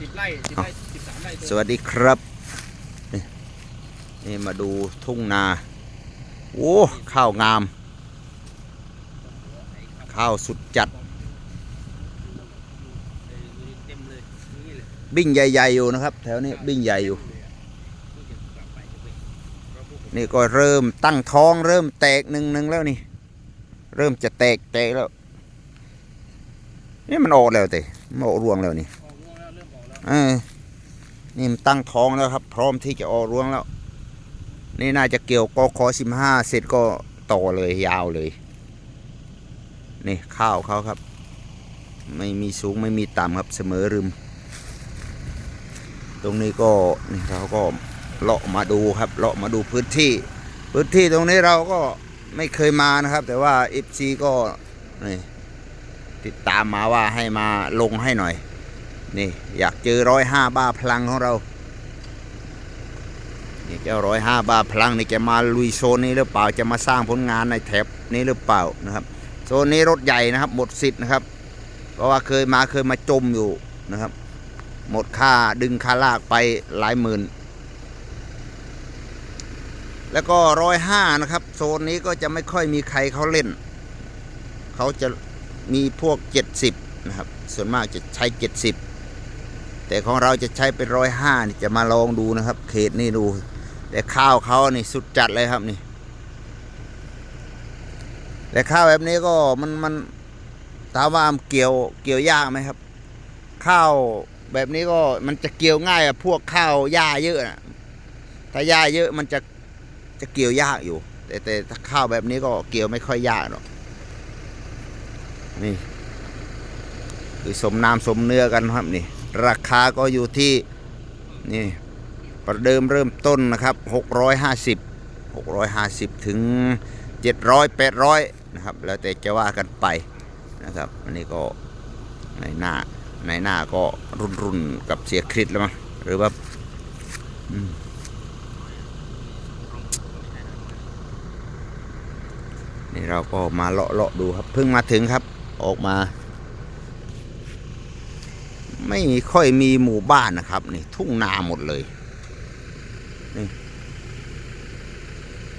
สิบไร่สิบไร่สิบสามไร่สวัสดีครับนี่นี่มาดูทุ่งนาโอ้ข้าวงาม ข้าวสุดจัด เต็มเลยนี่เลยบิ้งใหญ่ๆอยู่นะครับ แถวนี้บิ้งใหญ่อยู่ นี่ก็เริ่มตั้งท้องเริ่มแตกหนึ่งหนึ่งแล้วนี่ เริ่มจะแตกแตกแล้ว นี่มันออกแล้วเตะมันออกรวงแล้วนี่ นี่มันตั้งท้องแล้วครับ พร้อมที่จะออกรวงแล้ว นี่น่าจะเกี่ยวกคอสิบห้าเสร็จก็ต่อเลยยาวเลย นี่ข้าวเขาครับ ไม่มีสูงไม่มีต่ำครับเสมอรึมตรงนี้ก็นี่เราก็เลาะมาดูครับเลาะมาดูพื้นที่ พื้นที่ตรงนี้เราก็ไม่เคยมานะครับ แต่ว่าเอฟซีก็นี่ติดตามมาว่าให้มาลงให้หน่อย นี่อยากเจอร้อยห้าบาพลังของเรานี่เจ้าร้อยห้าบาพลังนี่จะมาลุยโซนนี้หรือเปล่าจะมาสร้างผลงานในแถบนี้หรือเปล่านะครับโซนนี้รถใหญ่นะครับ หมดสิทธิ์นะครับ เพราะว่าเคยมาเคยมาจมอยู่นะครับ หมดค่าดึงค่าลากไปหลายหมื่น แล้วก็ร้อยห้านะครับ โซนนี้ก็จะไม่ค่อยมีใครเขาเล่น เขาจะมีพวกเจ็ดสิบนะครับ ส่วนมากจะใช้เจ็ดสิบ แต่ของเราจะใช้เป็นร้อยห้านี่จะมาลองดูนะครับ เขตนี่ดู แต่ข้าวเขานี่สุดจัดเลยครับนี่ แต่ข้าวแบบนี้ก็มันมันถามว่าเกี่ยวเกี่ยวยากไหมครับ ข้าวแบบนี้ก็มันจะเกี่ยวง่ายกับพวกข้าวหญ้าเยอะนะถ้าหญ้าเยอะมันจะจะเกี่ยวยากอยู่ แต่แต่ถ้าข้าวแบบนี้ก็เกี่ยวไม่ค่อยยากหรอกนี่คือสมน้ำสมเนื้อกันครับนี่ ราคาก็อยู่ที่นี่ประเดิมเริ่มต้นนะครับ 650 650 ถึง 700 800 นะครับ แล้วแต่จะว่ากันไปนะครับ อันนี้ก็ในหน้าในหน้าก็รุนรุนกับเสียคริสแล้วมั้งหรือว่าอืมนี่เราก็มาเลาะเลาะดูครับ เพิ่งมาถึงครับ ออกมา ไม่ค่อยมีหมู่บ้านนะครับนี่ทุ่งนาหมดเลยนี่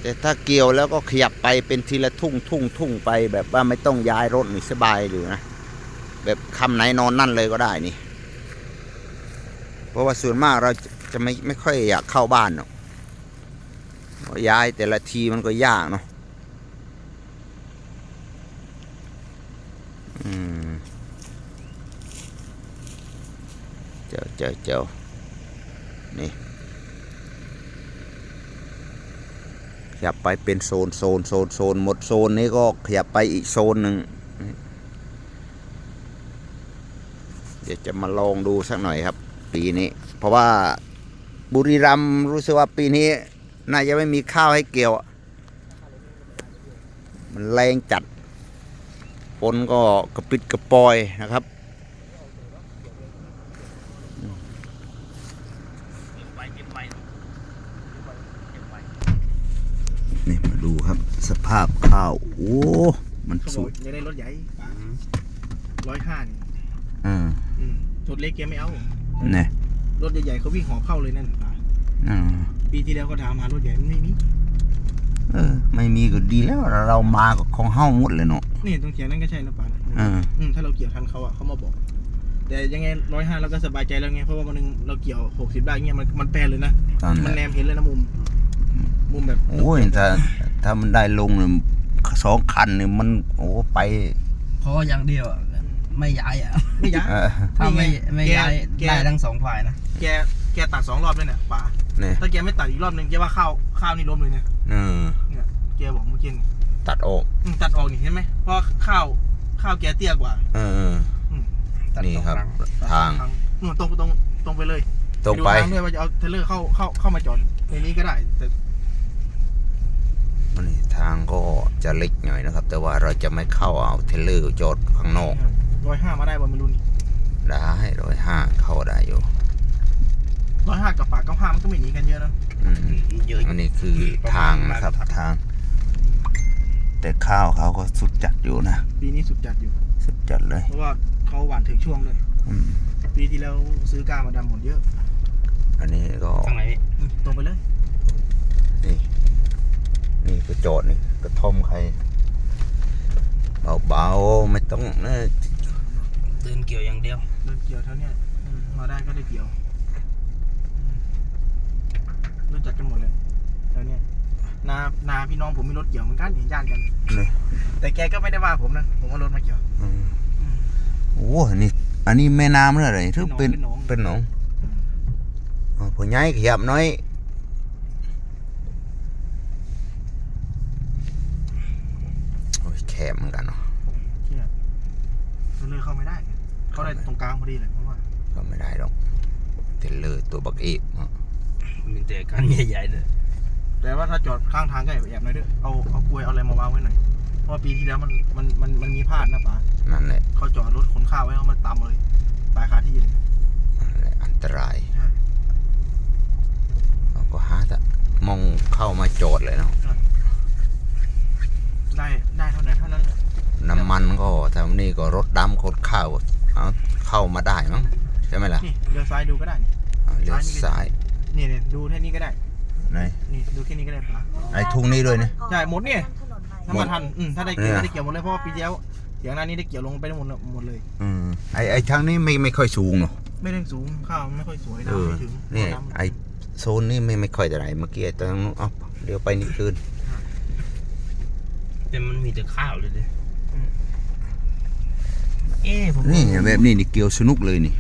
แต่ถ้าเกี่ยวแล้วก็ขยับไปเป็นทีละทุ่งทุ่งทุ่งไป แบบว่าไม่ต้องย้ายรถนี่สบายอยู่นะแบบคำไหนนอนนั่นเลยก็ได้นี่ เพราะว่าส่วนมากเราจะไม่ไม่ค่อยอยากเข้าบ้านเพราะย้ายแต่ละทีมันก็ยากเนาะ เจ้าเจ้านี่ขยับไปเป็นโซนโซนโซนโซนหมดโซนนี้ก็ขยับไปอีกโซนหนึ่งเดี๋ยวจะมาลองดูสักหน่อยครับ ปีนี้ เพราะว่าบุรีรัมย์รู้สึกว่าปีนี้น่าจะไม่มีข้าวให้เกี่ยว มันแรงจัดฝนก็กระปิดกระปอยนะครับ เก็บไว้เก็บไว้เก็บไว้ นี่มาดู ครับ สภาพข้าว โอ้ มันเขาบสุอกดจะได้รถใหญ่ร้อยห้านี่อ่าอืมรถเล็กแกไม่เอา เนี่ยรถใหญ่ๆเขาวิ่งหอบเข้าเลยนั่นป่าอ่าปีที่แล้วก็ถามหารถใหญ่มันไม่มี เออ ไม่มีก็ดีแล้ว เรามาก็ของเฮ้าหมดเลยเนาะนี่ตรงเขียงนั่นก็ใช่นะป่าอ่าอืมถ้าเราเกี่ยวทันเขาอะเขามาบอก แต่ยังไงร้อยห้าเราก็สบายใจแล้วไง เพราะว่าวันหนึงเราเกี่ยวหกสิบได้เงี้ยมันมันแปลนเลยนะ ตอนมันแนนั้นมเห็นเลยนะมุม มุมแบบโอ้ยถ้าถ้ามันได้ลงเนี่ยสองคันเนี่ยมันโอ้ไปเพราะว่าอย่างเดียวอะไม่ย้ายอะไม่ย้าย เออถ้าไม่นี่ไงไม่ย้ายแก ได้ทั้งสองฝ่ายนะแกแกตัดสองรอบเลยเนี่ยป่าเนี่ยถ้าแกไม่ตัดอีกรอบหนึ่งแกว่าข้าวข้าวนี่ล้มเลยเนี่ยเออเนี่ยแกบอกเมื่อกี้นี่ตัดออกอืมตัดออกนี่เห็นไหมเพราะข้าวข้าวแกเตี้ยกว่าเออตัดนี่สองครับครั้งทางนู่นตรงตรงตรงไปเลยตรงไปดูทางด้วยว่าจะเอาเทรลเลอร์เข้าเข้าเข้ามาจอดในนี้ก็ได้ แต่ นี่ทางก็จะเล็กหน่อยนะครับ แต่ว่าเราจะไม่เข้าเอาเทรลเลอร์จอดข้างนอกร้อยห้ามาได้บ่ไม่รู้นี่ได้ร้อยห้าเข้าได้อยู่ร้อยห้ากับปากเก้าห้ามันก็ไม่หนีกันเยอะนะอืมเยอะอันนี้คือทางนะครับทาง แต่ข้าวเขาก็สุดจัดอยู่นะปีนี้สุดจัดอยู่ สุดจัดเลย เพราะว่าเขาหวานถึงช่วงเลยอืมปีที่แล้วซื้อกล้ามาดำหมดเยอะ อันนี้ก็ ทางไหนพี่ อืมตรงไปเลย นี่นี่ก็โจทย์นี่กระท่อมใครเบาๆไม่ต้องนะเดินเกี่ยวอย่างเดียวเดินเกี่ยวเท่าเนี้ยอืมมาได้ก็ได้เกี่ยวอืมรู้จักกันหมดเลยแถวเนี้ยนานาพี่น้องผมมีรถเกี่ยวเหมือนกันเห็นญาติกันนี่แต่แกก็ไม่ได้ว่าผมนะผมเอารถมาเกี่ยวอืมอืมโอ้อันนี้อันนี้แม่น้ำหรืออะไรหรือเป็นเป็นหนองเป็นหนองอืมอ๋อผู้ใหญ่ขยับน้อย โอ้ย แคบเหมือนกันเนาะเที่ยเราเลยเข้าไม่ได้ เข้าได้ตรงกลางพอดีเลยเพราะว่าก็ไม่ได้หรอกเทรลเลอร์ตัวบักเอกเนาะมีแต่การใหญ่ๆเลยแต่ว่าถ้าจอดข้างทางก็แอบหน่อยเด้อเอาเอากลวยเอาอะไรมาวางไว้หน่อยเพราะว่าปีที่แล้วมันมันมันมันมีพลาดนะป๋านั่นแหละเขาจอดรถขนข้าวไว้เขามาตามเลยตายคาที่เลยนั่นแหละอันตรายใช่เราก็หาแต่มองเข้ามาโจทย์เลยเนาะ ได้ได้เท่านั้นเท่านั้นแหละน้ำมันก็แถวนี้ก็รถดำขนข้าวเอาเข้ามาได้มั้งใช่ไหมล่ะนี่เลี้ยวซ้ายดูก็ได้นี่เอาเลี้ยวซ้ายนี่เนี่ยดูแค่นี้ก็ได้ไหนนี่ดูแค่นี้ก็ได้ป๋าไอ้ทุ่งนี้ด้วยเนี่ย ใช่หมดเนี่ยถ้าหมมาดทันอืมถ้าได้เกี่ยวเนี่ยได้เกี่ยวหมดเลยเพราะว่าปีที่แล้วเสียงหน้านี้ได้เกี่ยวลงไปได้หมดหมดเลยอืมไอ้ไอ้ทางนี้ไม่ไม่ค่อยสูงเนาะไม่ได้สูงข้าวไม่ค่อยสวยเอนะอไม่ถึงเนี่ยน้ำไอโซนนี้ไม่ไม่ค่อยจะไหนเมื่อกี้ตอนนู้นเอ้าเดี๋ยวไปนี่คืน แต่มันมีแต่ข้าวเลยดิเอ๊ะผมนี่แบบนี้นี่เกี่ยวสนุกเลยนี่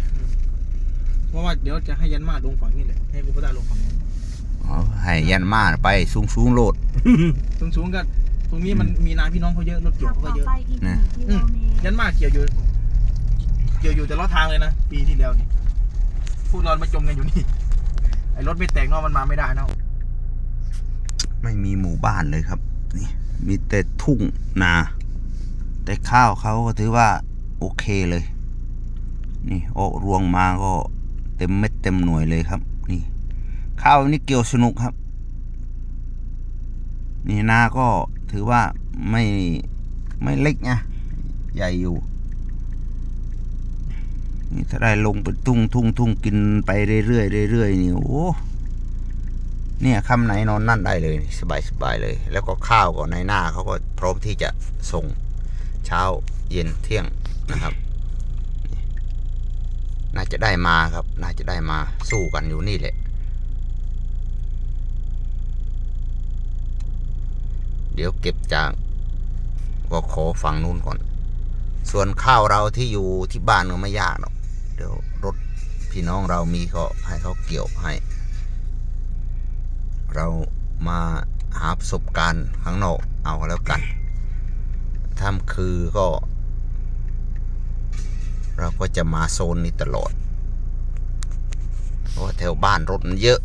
เพราะว่าเดี๋ยวจะให้ยันมาลงฝั่งนี้เลยให้กูปตาลงฝั่งนี้อ๋อให้ยันมาไปสูงสูงโลดสูงสูงๆก็ตรงนี้มันมีนาพี่น้องเขาเยอะรถเกี่ยวเขาก็เยอะนะยันมาเกี่ยวอยู่ เกี่ยวอยู่แต่ลอดทางเลยนะปีที่แล้วนี่พวกเรามาจมกันอยู่นี่ไอ้รถไม่แตกเนอกมันมาไม่ได้เนอะไม่มีหมู่บ้านเลยครับ นี่ มีแต่ ทุ่งนา แต่ข้าวเขาก็ถือว่าโอเคเลย นี่ออกรวงมาก็เต็มเม็ดเต็มหน่วยเลยครับ นี่ ข้าวนี่เกี่ยวสนุกครับ นี่นาก็ถือว่าไม่ไม่เล็กนะใหญ่อยู่นี่ถ้าได้ลงเป็นทุ่งทุ่งทุ่งกินไปเรื่อยๆเรื่อยนี่โอ้ เนี่ยค่ำไหนนอนนั่นได้เลยสบายสบายเลย แล้วก็ข้าวก็ในหน้าเขาก็พร้อมที่จะส่งเช้าเย็นเที่ยงนะครับ น่าจะได้มาครับ น่าจะได้มาสู้กันอยู่นี่แหละ เดี๋ยวเก็บจากก็ขอฝั่งนู้นก่อน ส่วนข้าวเราที่อยู่ที่บ้านก็ไม่ยากหรอกเดี๋ยวรถพี่น้องเรามีก็ให้เขาเกี่ยวให้ เรามาหาประสบการณ์ข้างนอกเอาแล้วกัน ถ้าคือก็ เราก็จะมาโซนนี้ตลอด เพราะว่าแถวบ้านรถมันเยอะ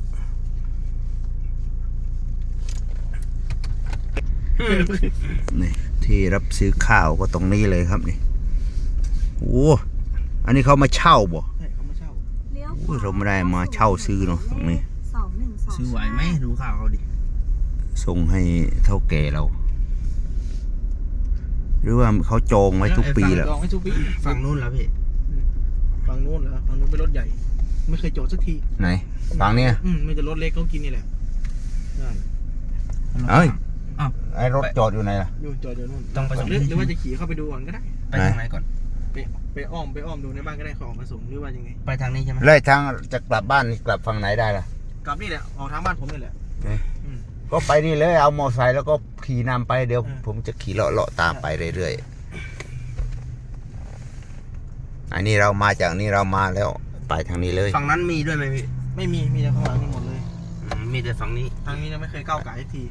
นี่ที่รับซื้อข้าวก็ตรงนี้เลยครับนี่ โอ้ อันนี้เขามาเช่าบ่ใช่เขามาเช่าโอ้ยเราไม่ได้มาเช่าซื้อเนอะตรงนี้ ซื้อไหวไหมดูข้าวเขาดิ ส่งให้เท่าแก่เรา หรือว่าเขาจองไว้ทุกปีแล้ว จองไว้ทุกปีฝั่งนู้นแล้วพี่ ฝั่งนู้นเหรอฝั่งนู้นเป็นรถใหญ่ ไม่เคยจอดสักที ไหนฟังเนี่ยอืมไม่จะรถเล็กเขากินนี่แหละใช่เอ้ยอ้าวไอ้รถจอดอยู่ไหนล่ะ อยู่จอดอยู่นู่นต้องไปส่งหรือหรือว่าจะขี่เข้าไปดูก่อนก็ได้ ไปทางไหนก่อน ไปไปอ้อมไปอ้อมดูในบ้านก็ได้เขาออกมาส่งหรือว่ายังไง ไปทางนี้ใช่ไหมแล้วทางจะกลับบ้านนี่กลับฝั่งไหนได้ล่ะ กลับนี่แหละออกทางบ้านผมนี่แหละก็ไปนี่เลยเอามอไซค์แล้วก็ขี่นำไปเดี๋ยวอืมผมจะขี่เลาะๆตามไปเรื่อยๆอันนี้เรามาจากนี่เรามาแล้วไปทางนี้เลย ฝั่งนั้นมีด้วยไหมพี่ไม่มีมีแต่ข้างหลังนี่หมดเลย อืมมีแต่ฝั่งนี้ ทางนี้ยังไม่เคยก้าวไก่สักที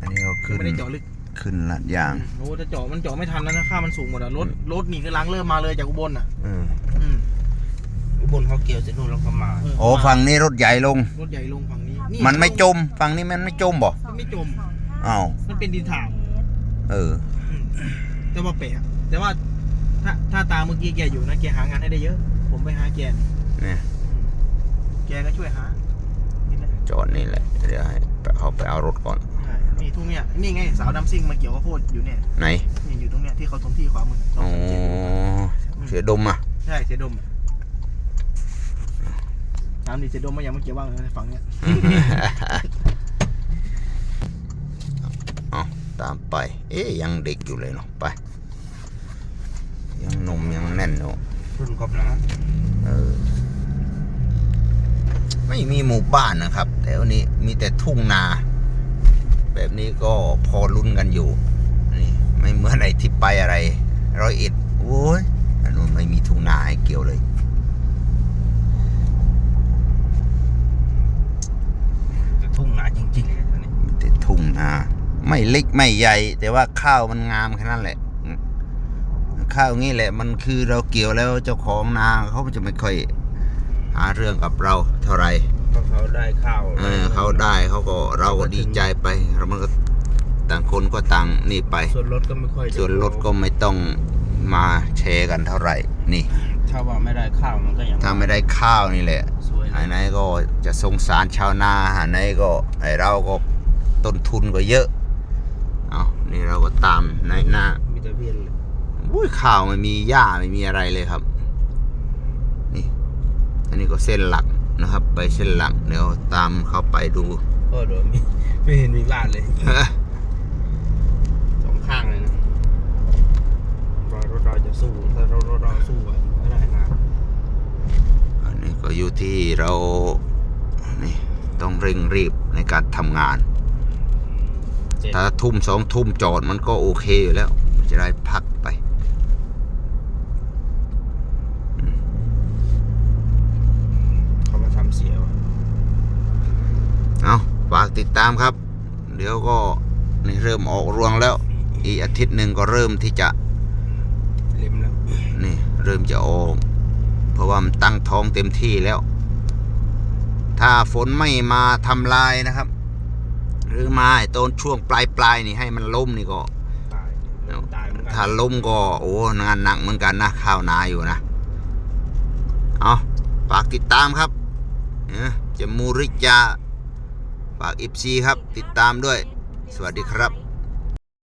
อันนี้ก็ขึ้นไม่ได้เจาะลึกขึ้นลาดยาง โอ้จะเจาะมันเจาะไม่ทันแล้วนะค่ามันสูงหมดอะรถรถหนีก็ล้างเริ่มมาเลยจากอุบลอะ อืมอืม อุบลเขาเกี่ยวเสร็จนู่นเราก็มาเโอ้ฝั่งนี้รถใหญ่ลง รถใหญ่ลงฝั่งนี้มันไม่จมฝั่งนี้มันไม่จมบ่มันไม่จมอ้าวมันเป็นดินถามเอออืมแต่ว่าเปะอะแต่ว่าถ้าถ้าตามเมื่อกี้แกอยู่นะแกหางานให้ได้เยอะ ผมไปหาแกนี่เนี่ยอืมแกก็ช่วยหานี่แหละจอดนี่แหละเดี๋ยวให้ไปเอาไปเอารถก่อนใช่นี่ทุ่งเนี่ยนี่ไงสาวดำซิ่งมาเกี่ยวข้าวโพดอยู่เนี่ยไหนนี่อยู่ตรงเนี้ยที่เขาถมที่ขวามือสองอ๋อสามเจ็ดเสือดมอะใช่เสียดมามดิเสยดมมายังไม่เกี่ยวว่างเลยฝั่งเนี้ยเอาตามไป เอ๊ยยังเด็กอยู่เลยเนาะไป ยังหนมยังแน่นอยู่รุ่นครบนะเออไม่มีหมู่บ้านนะครับแถวนี้มีแต่ทุ่งนา แบบนี้ก็พอลุ้นกันอยู่นี่ไม่เหมือนไอ้ที่ไปอะไรร้อยเอ็ดโอ้ยอันนู้นไม่มีทุ่งนาให้เกี่ยวเลย จะทุ่งนาจริงๆเลยตอนนี้ มีแต่ทุ่งนาไม่ เล็กไม่ใหญ่ แต่ว่าข้าวมันงามแค่นั้นแหละอืมข้าวงี้แหละ มันคือเราเกี่ยวแล้วเจ้าของนาเขาจะไม่ค่อยหาเรื่องกับเราเท่าไหร่เพราะเขาได้ข้าวเออเขาได้เขาก็เราก็ดีใจไปเรามันก็ต่างคนก็ต่างนี่ไป ส่วนรถก็ไม่ค่อยจะส่วนรถก็ไม่ต้องมาแชร์กันเท่าไหร่ นี่ ถ้าว่าไม่ได้ข้าวมันก็ยังถ้าไม่ได้ข้าวนี่แหละสวยไอ้ไหนก็จะสงสารชาวนาไอ้ไหนก็ไอ้เราก็ต้นทุนก็เยอะเอา นี่เราก็ตามในหน้ามีแต่เพียนเลยอุ้ยข้าวไม่มีหญ้าไม่มีอะไรเลยครับ นี่ อันนี้ก็เส้นหลักนะครับ ไปเส้นหลักเดี๋ยวตามเขาไปดูก็โดนมีไม่เห็นมีบ้านเลยสองข้างเลยนะรอรถเราจะสู้ถ้ารถเราสู้อะไม่ได้นะอันนี้ก็อยู่ที่เรานี่ต้องเร่งรีบในการทำงานเจ็ด ถ้าทุ่มสองทุ่มจอดมันก็โอเคอยู่แล้ว จะได้พักไป เขามาทำเสียวะเอาฝากติดตามครับ เดี๋ยวก็นี่เริ่มออกรวงแล้ว อีกอาทิตย์หนึ่งก็เริ่มที่จะเล็มแล้วนี่เริ่มจะออกเพราะว่ามันตั้งท้องเต็มที่แล้ว ถ้าฝนไม่มาทำลายนะครับ หรือมาไอ้ต้นช่วงปลายปลายๆนี่ให้มันล้มนี่ก็ตายตายเหมือนกันถ้าล้มก็โอ้งานหนักเหมือนกันนะข้าวนาอยู่นะเอาฝากติดตามครับเอ้อจะมูริจาฝากอิฟซีครับ ติดตามด้วย สวัสดีครับ